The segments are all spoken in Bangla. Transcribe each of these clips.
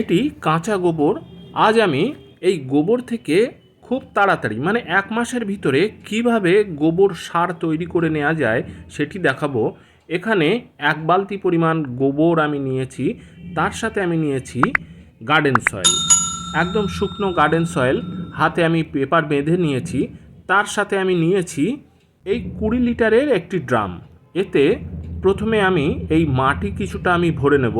এটি কাঁচা গোবর। আজ আমি এই গোবর থেকে খুব তাড়াতাড়ি মানে এক মাসের ভিতরে কীভাবে গোবর সার তৈরি করে নেওয়া যায় সেটি দেখাবো। এখানে এক বালতি পরিমাণ গোবর আমি নিয়েছি, তার সাথে আমি নিয়েছি গার্ডেন সয়েল একদম শুকনো গার্ডেন সয়েল হাতে আমি পেপার বেঁধে নিয়েছি, তার সাথে আমি নিয়েছি এই কুড়ি লিটারের একটি ড্রাম এতে প্রথমে আমি এই মাটি কিছুটা আমি ভরে নেব।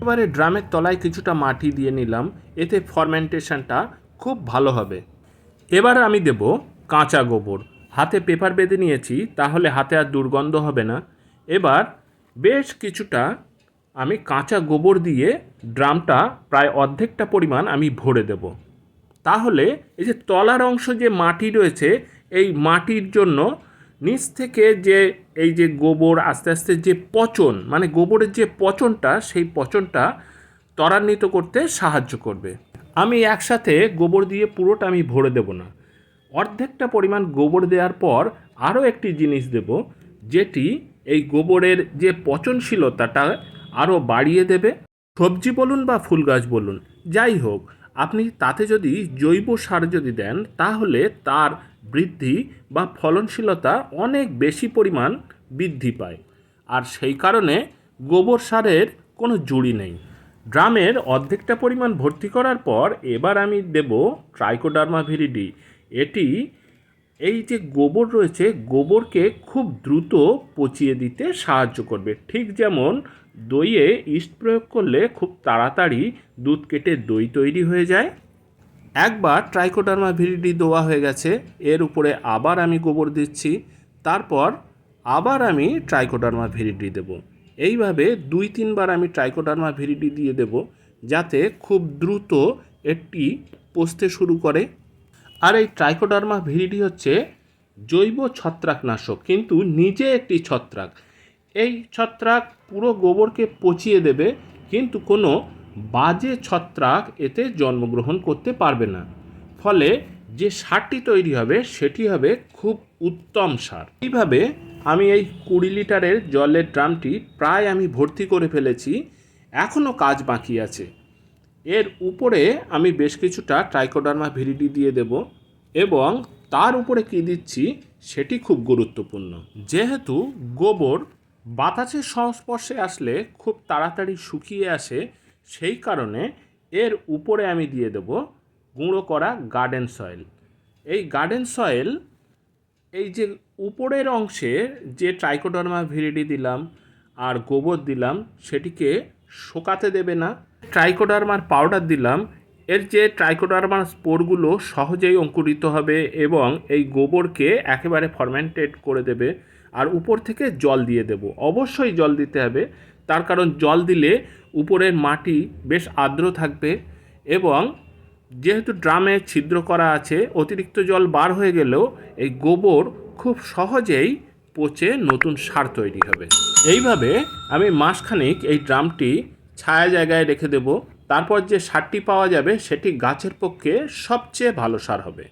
এবারে ড্রামের তলায় কিছুটা মাটি দিয়ে নিলাম, এতে ফরমেন্টেশনটা খুব ভালো হবে। এবার আমি দেব কাঁচা গোবর। হাতে পেপার বেঁধে নিয়েছি, তাহলে হাতে আর দুর্গন্ধ হবে না। এবার বেশ কিছুটা আমি কাঁচা গোবর দিয়ে ড্রামটা প্রায় অর্ধেকটা পরিমাণ আমি ভরে দেব। তাহলে এই যে তলার অংশ যে মাটি রয়েছে, এই মাটির জন্য নিচ থেকে যে এই যে গোবর, আস্তে আস্তে যে পচন মানে গোবরের যে পচনটা, সেই পচনটা ত্বরান্বিত করতে সাহায্য করবে। আমি একসাথে গোবর দিয়ে পুরোটা আমি ভরে দেব না। অর্ধেকটা পরিমাণ গোবর দেওয়ার পর আরও একটি জিনিস দেব, যেটি এই গোবরের যে পচনশীলতাটা আরও বাড়িয়ে দেবে। সবজি বলুন বা ফুল গাছ বলুন, যাই হোক আপনি তাতে যদি জৈব সার যদি দেন, তাহলে তার বৃদ্ধি বা ফলনশীলতা অনেক বেশি পরিমাণ বৃদ্ধি পায়। আর সেই কারণে গোবর সারের কোনো জুড়ি নেই। ড্রামের অর্ধেকটা পরিমাণ ভর্তি করার পর এবার আমি দেব ট্রাইকোডার্মা ভিরিডি এটি এই যে গোবর রয়েছে, গোবরকে খুব দ্রুত পচিয়ে দিতে সাহায্য করবে। ঠিক যেমন দইয়ে ইস্ট প্রয়োগ করলে খুব তাড়াতাড়ি দুধ কেটে দই তৈরি হয়ে যায়। একবার ট্রাইকোডার্মা ভিরিডি দেওয়া হয়ে গেছে, এর উপরে আবার আমি গোবর দিচ্ছি, তারপর আবার আমি ট্রাইকোডার্মা ভিরিডি দেব। এইভাবে দুই তিনবার আমি ট্রাইকোডার্মা ভিরিডি দিয়ে দেব, যাতে খুব দ্রুত এটি পচতে শুরু করে। আর এই ট্রাইকোডার্মা ভিরিডি হচ্ছে জৈব ছত্রাকনাশক, কিন্তু নিজে একটি ছত্রাক। এই ছত্রাক পুরো গোবরকে পচিয়ে দেবে, কিন্তু কোনো বাজে ছত্রাক এতে জন্মগ্রহণ করতে পারবে না। ফলে যে সারটি তৈরি হবে, সেটি হবে খুব উত্তম সার। এইভাবে আমি এই কুড়ি লিটারের জলের ড্রামটি প্রায় আমি ভর্তি করে ফেলেছি এখনও কাজ বাকি আছে। এর উপরে আমি বেশ কিছুটা ট্রাইকোডার্মা ভিরিডি দিয়ে দেব এবং তার উপরে কী দিচ্ছি সেটি খুব গুরুত্বপূর্ণ। যেহেতু গোবর বাতাসের সংস্পর্শে আসলে খুব তাড়াতাড়ি শুকিয়ে আসে, সেই কারণে এর উপরে আমি দিয়ে দেব গুঁড়ো করা গার্ডেন সয়েল এই গার্ডেন সয়েল এই যে উপরের অংশে যে ট্রাইকোডার্মা ভিরিডি দিলাম আর গোবর দিলাম, সেটিকে শোকাতে দেবে না। ট্রাইকোডার্মার পাউডার দিলাম। এর যে ট্রাইকোডার্মার স্পোরগুলো সহজেই অঙ্কুরিত হবে এবং এই গোবরকে একেবারে ফরমেন্টেড করে দেবে আর উপর থেকে জল দিয়ে দেব। অবশ্যই জল দিতে হবে। তার কারণ জল দিলে উপরের মাটি বেশ আর্দ্র থাকবে এবং যেহেতু ড্রামে ছিদ্র করা আছে, অতিরিক্ত জল বার হয়ে গেলেও এই গোবর খুব সহজেই পচে নতুন সার তৈরি হবে। এইভাবে আমি মাসখানিক এই ড্রামটি ছায়া জায়গায় রেখে দেব। তারপর যে সারটি পাওয়া যাবে, সেটি গাছের পক্ষে সবচেয়ে ভালো সার হবে।